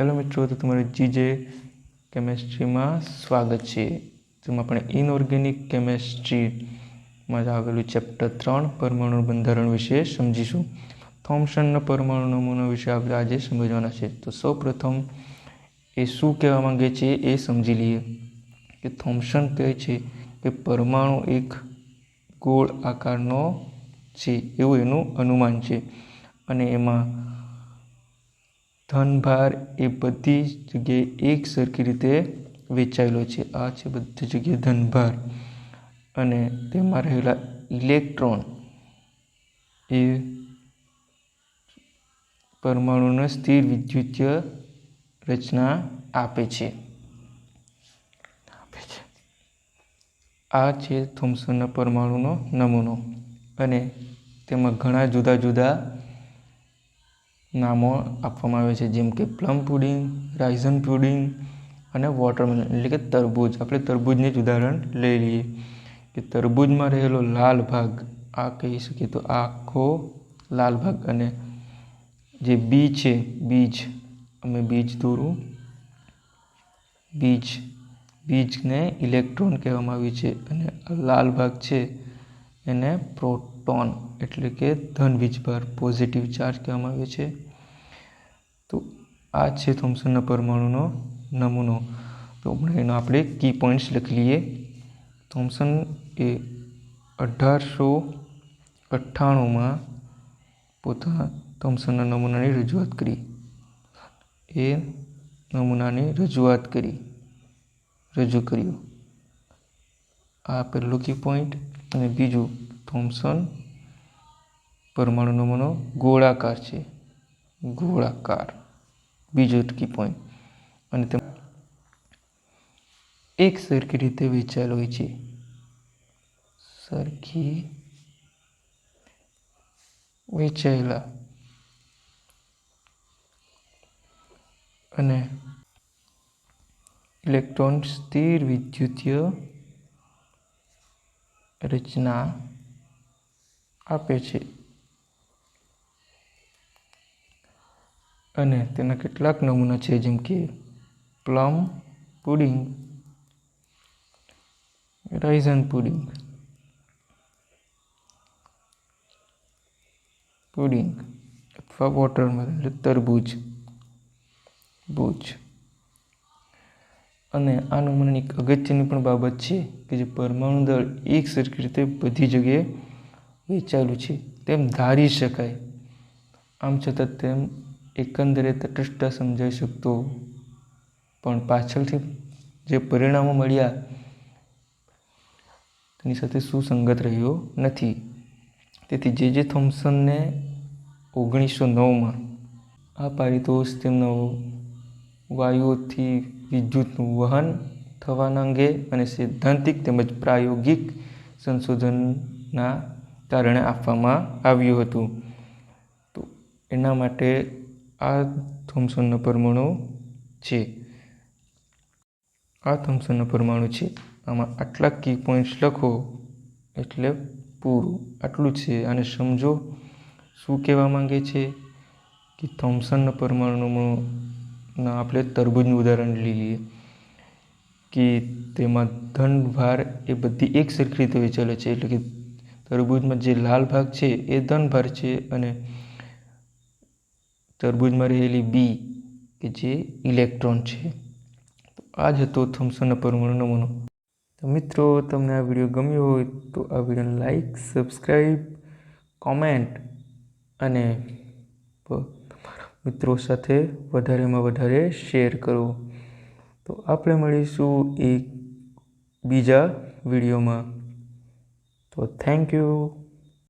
Hello મિત્રો, તો તમારું જીજે કેમેસ્ટ્રીમાં સ્વાગત છે. જેમાં આપણે ઇનઓર્ગેનિક કેમેસ્ટ્રીમાં આવેલું ચેપ્ટર ત્રણ, પરમાણુ બંધારણ વિશે સમજીશું. થોમ્સનના પરમાણુ નમૂનો વિશે આપણે આજે સમજવાના છે. તો સૌ પ્રથમ એ શું કહેવા માંગે છે એ સમજી લઈએ. કે થોમ્સન કહે છે કે પરમાણુ એક ગોળ આકારનો છે, એવું એનું અનુમાન છે. અને એમાં ધનભાર એ બધી જગ્યાએ એક સરખી રીતે વેચાયેલો છે. આ છે બધી જગ્યાએ ધનભાર. અને તેમાં રહેલા ઇલેક્ટ્રોન એ પરમાણુને સ્થિર વિદ્યુતીય રચના આપે છે. આપે છે. આ છે થોમ્સનના પરમાણુનો નમૂનો. અને તેમાં ઘણા જુદા જુદા નામો આપવામાં આવે છે, જેમ કે પ્લમ પુડિંગ રાઇઝન પુડિંગ અને વોટરમેલન એટલે કે તરબૂચ. આપણે તરબૂજને જ ઉદાહરણ લઈ લઈએ. કે તરબૂજમાં રહેલો લાલ ભાગ, આ કહી શકીએ તો આખો લાલ ભાગ અને જે બી છે, બીજ, અમે બીજ દોરું. બીજ, બીજને ઇલેક્ટ્રોન કહેવામાં આવ્યું છે અને લાલ ભાગ છે, એને પ્રોટોન એટલે કે ધન વીજભાર પોઝિટિવ ચાર્જ કહેવામાં આવે છે. તો આ છે થોમ્સનના પરમાણુનો નમૂનો. તો હમણાં એનો આપણે કી પોઈન્ટ્સ લખી લઈએ. થોમ્સન એ અઢારસો અઠ્ઠાણુંમાં પોતાના થોમ્સનના નમૂનાની રજૂઆત કરી. એ નમૂનાની રજૂઆત કરી. રજૂ કર્યું. આ પહેલું કી પોઈન્ટ અને બીજું થોમ્સન પરમાણુ નમૂનો ગોળાકાર છે. ગોળાકાર. બીજો કી પોઈન્ટ અને તે એક સરખી રીતે વેચાયેલો હોય છે. સરખી વેચાયેલા અને ઇલેક્ટ્રોન સ્થિર વિદ્યુતીય રચના આપે છે. અને તેના કેટલાક નમૂના છે, જેમ કે plum pudding raisin pudding pudding અથવા વોટરમેલન તરબૂચ બૂજ અને આ નમૂનાની એક અગત્યની પણ બાબત છે કે જે પરમાણુ દળ એક સરખી રીતે બધી જગ્યાએ વેચાયેલું છે. તેમ ધારી શકાય. આમ છતાં તેમ એકંદરે તટસ્થ સમજાઈ શકતો. પણ પાછળથી જે પરિણામો મળ્યા, તેની સાથે સુસંગત રહ્યો નથી. તેથી જે જે થોમ્સનને ઓગણીસો નવમાં આ પારિતોષ તેમનો વાયુઓથી વિદ્યુતનું વહન થવાના અંગે અને સૈદ્ધાંતિક તેમજ પ્રાયોગિક સંશોધનના કારણે આપવામાં આવ્યું હતું. તો એના માટે આ થોમ્સોનના પરમાણુ છે. આ થોમ્સનનો પરમાણુ છે. આમાં આટલા કી પોઈન્ટ્સ લખો એટલે પૂરું. આટલું છે. અને સમજો શું કહેવા માંગે છે કે થોમ્સનના પરમાણુનું આપણે તરબૂજનું ઉદાહરણ લઈ લઈએ કે તેમાં ધન ભાર એ બધી એક સરખી રીતે વેચાયેલો છે એટલે કે તરબૂજમાં જે લાલ ભાગ છે એ ધન ભાર છે અને તરબૂજમાં રહેલી બી કે જે ઇલેક્ટ્રોન છે. તો આ જ હતો થોમ્સનના પરમાણુ નમૂનો. તો મિત્રો, તમને આ વીડિયો ગમ્યો હોય તો આ વિડીયોને લાઈક, સબસ્ક્રાઈબ, કોમેન્ટ અને તમારા મિત્રો સાથે વધારેમાં વધારે શેર કરો. તો આપણે મળીશું એક બીજા વિડીયોમાં. So, thank you.